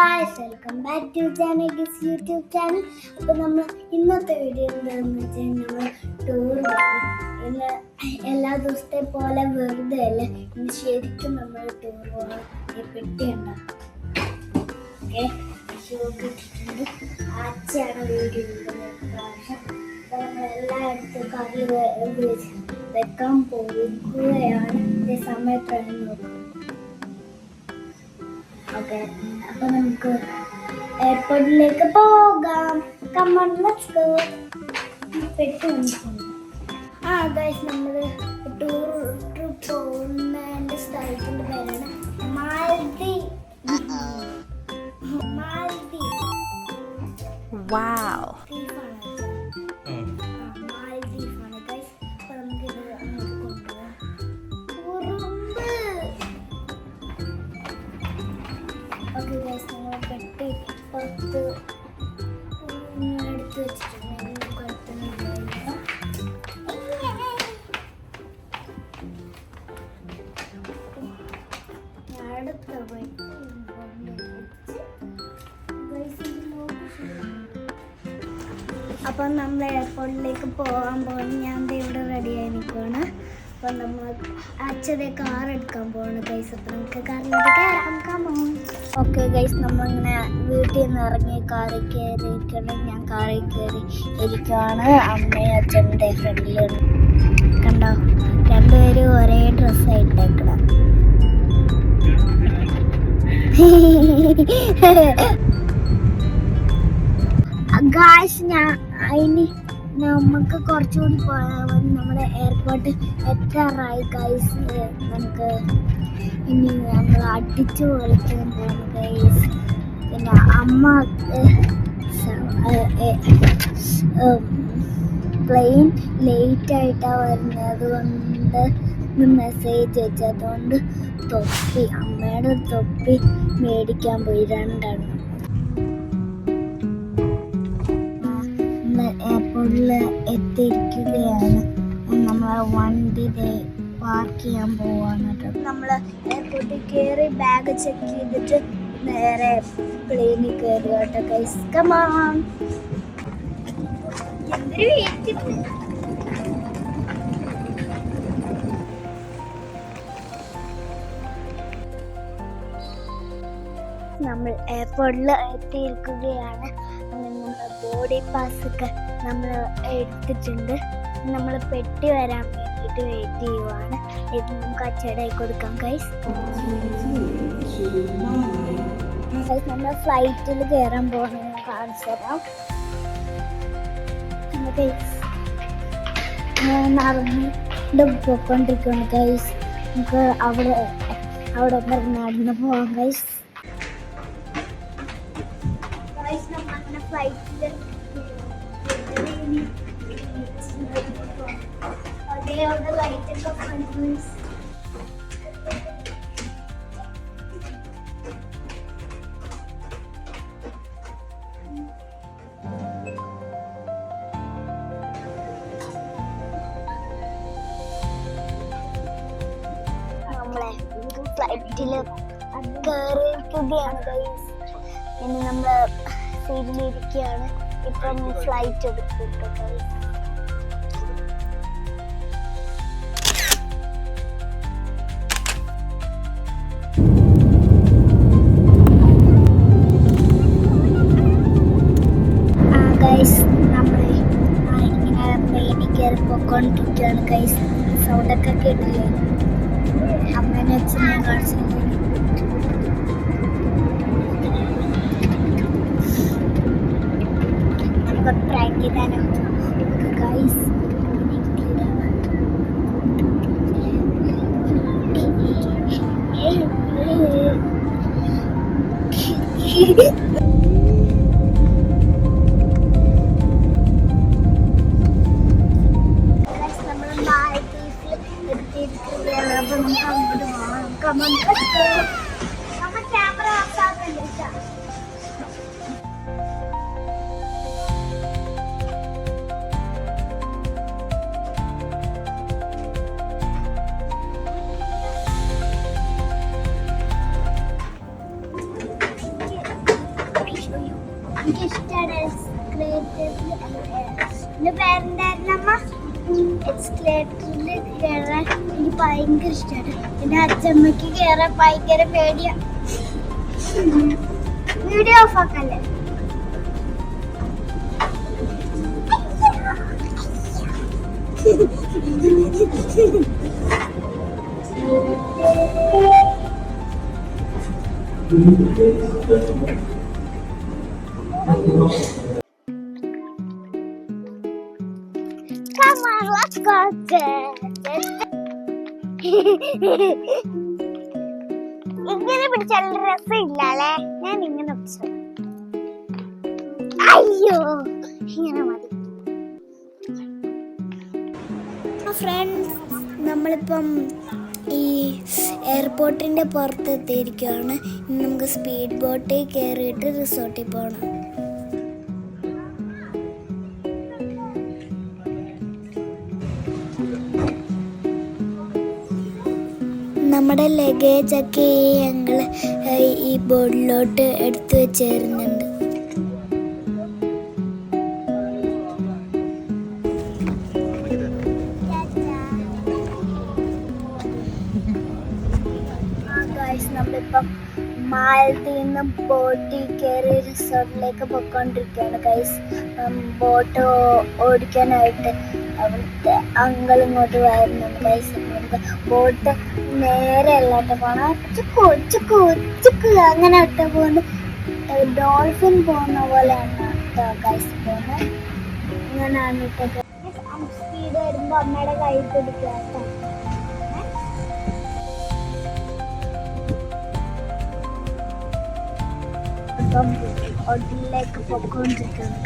Guys welcome back to Janaki's YouTube channel അപ്പോൾ നമ്മൾ ഇന്നത്തെ വീഡിയോ എന്താണെന്ന് വെച്ചാൽ നമ്മൾ ടൂർ ഇന്ന് എല്ലാ ദിവസത്തെ പോലെ വെറുതെ അല്ല? ഇന്ന് ശരിക്കും നമ്മൾ ടൂർ പോകണം പെട്ടി ഉണ്ടാക്കാം ഓക്കെ ഇട്ടിട്ടുണ്ട് ആച്ചയാണ് വീഡിയോ പ്രാവശ്യം എല്ലായിടത്തും കറി വെക്കാൻ പോകുകയാണ്. ഇതേ സമയത്താണ് നോക്കുന്നത് ഓക്കെ അപ്പൊ നമുക്ക് എയർപോർട്ടിലേക്ക് പോകാം. കമ്മൺ ലെറ്റ്സ് ഗോ പെട്ടു ആ ഗൈസ് നമ്മൾ ടൂർ ട്രിപ്പ് പോകുന്നതിന്റെ സ്ഥലത്തിന്റെ പേരാണ് മാലദ്വീപ് മാലദ്വീപ് Wow. ഞാൻ അടുത്ത ഇതിലോട്ട് അപ്പം നമ്മൾ എയർപോർട്ടിലേക്ക് പോകാൻ പോകുന്നു. ഞാൻ ഇവിടെ റെഡി ആയി നിൽക്കുകയാണ് അപ്പം നമ്മൾ അച്ഛനെ കാർ എടുക്കാൻ പോവാണ് പൈസ നമുക്ക് കാറിലേക്ക് കയറാം കമോ ഓക്കെ ഗൈസ് നമ്മളിങ്ങനെ വീട്ടിൽ നിന്ന് ഇറങ്ങി കാറിൽ കയറി ഇരിക്കണം ഞാൻ കാറിൽ കയറി ഇരിക്കുവാണ്. അമ്മയും അച്ഛന്റെ ഫ്രണ്ടിൽ കണ്ടോ? രണ്ടുപേരും ഒരേ ഡ്രസ്സായിട്ടേക്കട ഗായ്സ് ഞാൻ അതിന് നമുക്ക് കുറച്ചുകൂടി നമ്മുടെ എയർപോർട്ട് എത്താറായി ഗൈസ് നമുക്ക് ഇനി നമ്മൾ അടിച്ചു പൊളിക്കാൻ പോകുന്നു ഗൈസ് പിന്നെ അമ്മ പ്ലെയിൻ ലേറ്റ് ആയിട്ടാണ് വരുന്നത്. അതുകൊണ്ട് മെസ്സേജ് വെച്ചതുകൊണ്ട് തൊപ്പി അമ്മയുടെ തൊപ്പി മേടിക്കാൻ പോയി. രണ്ടാണ് എയർപോർട്ടിൽ എത്തിയിരിക്കുകയാണ്. നമ്മളെ വണ്ടി പാർക്ക് ചെയ്യാൻ പോവാണ്. കേട്ടോ നമ്മൾ എയർപോർട്ടിൽ കയറി ബാഗ് ചെക്ക് ചെയ്തിട്ട് നേരെ പ്ലെയിനിൽ കയറി കേട്ടോ ഇഷ്ടമാണ് നമ്മൾ എയർപോർട്ടിൽ എത്തിയിരിക്കുകയാണ്. ബോഡി പാസ് ഒക്കെ നമ്മൾ എടുത്തിട്ടുണ്ട്. നമ്മൾ പെട്ടി വരാൻ വേണ്ടിയിട്ട് വെയിറ്റ് ചെയ്യുവാണ്. ഇത് നമുക്ക് അച്ചടായി കൊടുക്കാം കൈസ് നമ്മൾ ഫ്ലൈറ്റിൽ കയറാൻ ഞാൻ കാണിച്ചു തരാം. പോയിക്കൊണ്ടിരിക്കുകയാണ് ഗൈസ് നമുക്ക് അവിടെ അവിടെ നടന്ന് പോവാം ഗൈസ് ഫ്ലൈറ്റിൽ അതേ അവിടെ ലൈറ്റൊക്കെ കണ്ടു നമ്മളെ ഫ്ലൈറ്റിൽ കയറിയിരിക്കുകയാണ് ഗൈസ് ഇനി നമ്മൾ സീറ്റിലിരിക്കുകയാണ് ഇപ്പം ഫ്ലൈറ്റ് എടുത്തിട്ട് പോയിക്കൊണ്ടിരിക്കുകയാണ് ഗൈസ് സൗണ്ടൊക്കെ കേട്ടില്ലേ? അമ്മേനെ വെച്ച് ഞാൻ കാണിച്ചു നമുക്ക് പ്രാങ്ക് ചെയ്താലോ ഗൈസ് നമ്മൾ മാലദ്വീപിൽ എത്തിയിരിക്കുകയാണ് അപ്പൊ എനിക്ക് ഇഷ്ടമാണ് എക്സ്കലേറ്ററിൽ എന്റെ പേരെന്തായിരുന്നു അമ്മ എക്സ്കലേറ്ററിൽ കയറാൻ എനിക്ക് ഭയങ്കര ഇഷ്ടമാണ് എന്റെ അച്ഛമ്മയ്ക്ക് കയറാൻ ഭയങ്കര പേടിയാണ് വീഡിയോ ഓഫ് ആക്കല്ലേ Come on, let's go ഇങ്ങനെ പിടിച്ചാൽ രസമില്ല അല്ലേ ഞാൻ ഇങ്ങനെ പിടിച്ചു അയ്യോ ഇങ്ങനെ മതി ഫ്രണ്ട്സ് നമ്മളിപ്പം ഈ എയർപോർട്ടിന്റെ പുറത്തെത്തിയിരിക്കുകയാണ്. നമുക്ക് സ്പീഡ് ബോട്ടിൽ കയറിയിട്ട് റിസോർട്ടിൽ പോകണം നമ്മുടെ ലഗേജ് ഒക്കെ ഞങ്ങൾ ഈ ബോർഡിലോട്ട് എടുത്തു വെച്ചേരുന്നുണ്ട്. നമ്മളിപ്പം മാലത്തിൽ ബോട്ടിൽ കയറി റിസോർട്ടിലേക്ക് പോയിക്കൊണ്ടിരിക്കുകയാണ്. ഗൈസ് ബോട്ട് ഓടിക്കാനായിട്ട് അവിടുത്തെ അങ്കിൾ ഇങ്ങോട്ട് വരുന്നുണ്ട്. ഗൈസ് ബോട്ട് നേരെ അല്ലാട്ട് പോണ. ചുക്കു ചുക്കു ചുക്കു അങ്ങനെ ഇട്ട് പോകുന്നത് ഡോൾഫിൻ പോകുന്ന പോലെയാണ് ഗൈസ് പോകുന്നത് അങ്ങനെയാണ് ഇട്ടത് സ്പീഡ് വരുമ്പോൾ അമ്മയുടെ കൈ പിടിക്കുക കേട്ടോ അപ്പം ഹോട്ടലിലേക്ക് പൊക്കോണ്ടിരിക്കുകയാണ്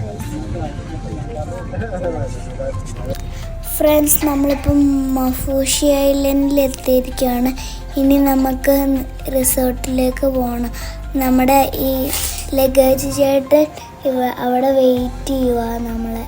ഫ്രണ്ട്സ് നമ്മളിപ്പം മഫൂഷി ഐലൻഡിൽ എത്തിയിരിക്കുകയാണ്. ഇനി നമുക്ക് റിസോർട്ടിലേക്ക് പോകണം നമ്മുടെ ഈ ലഗേജ് ചേട്ടൻ ഇവ അവിടെ വെയിറ്റ് ചെയ്യുക നമ്മളെ.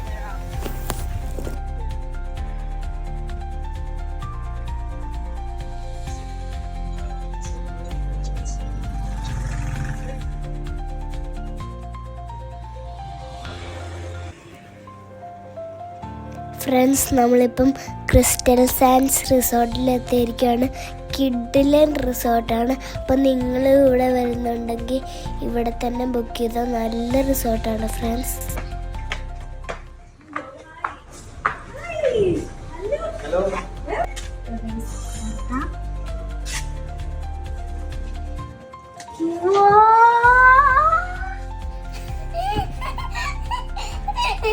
ഫ്രണ്ട്സ് നമ്മളിപ്പം ക്രിസ്റ്റൽ സാൻഡ്സ് റിസോർട്ടിൽ എത്തിയിരിക്കുകയാണ് കിഡിലൻ റിസോർട്ടാണ് അപ്പം നിങ്ങൾ ഇവിടെ വരുന്നുണ്ടെങ്കിൽ ഇവിടെ തന്നെ ബുക്ക് ചെയ്ത നല്ല റിസോർട്ടാണ് ഫ്രണ്ട്സ്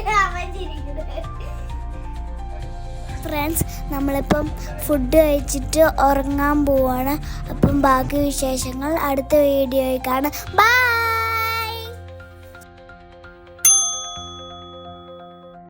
ഫ്രണ്ട്സ് നമ്മളിപ്പം ഫുഡ് കഴിച്ചിട്ട് ഉറങ്ങാൻ പോവാണ്. അപ്പം ബാക്കി വിശേഷങ്ങൾ അടുത്ത വീഡിയോയിൽ കാണാം. ബൈ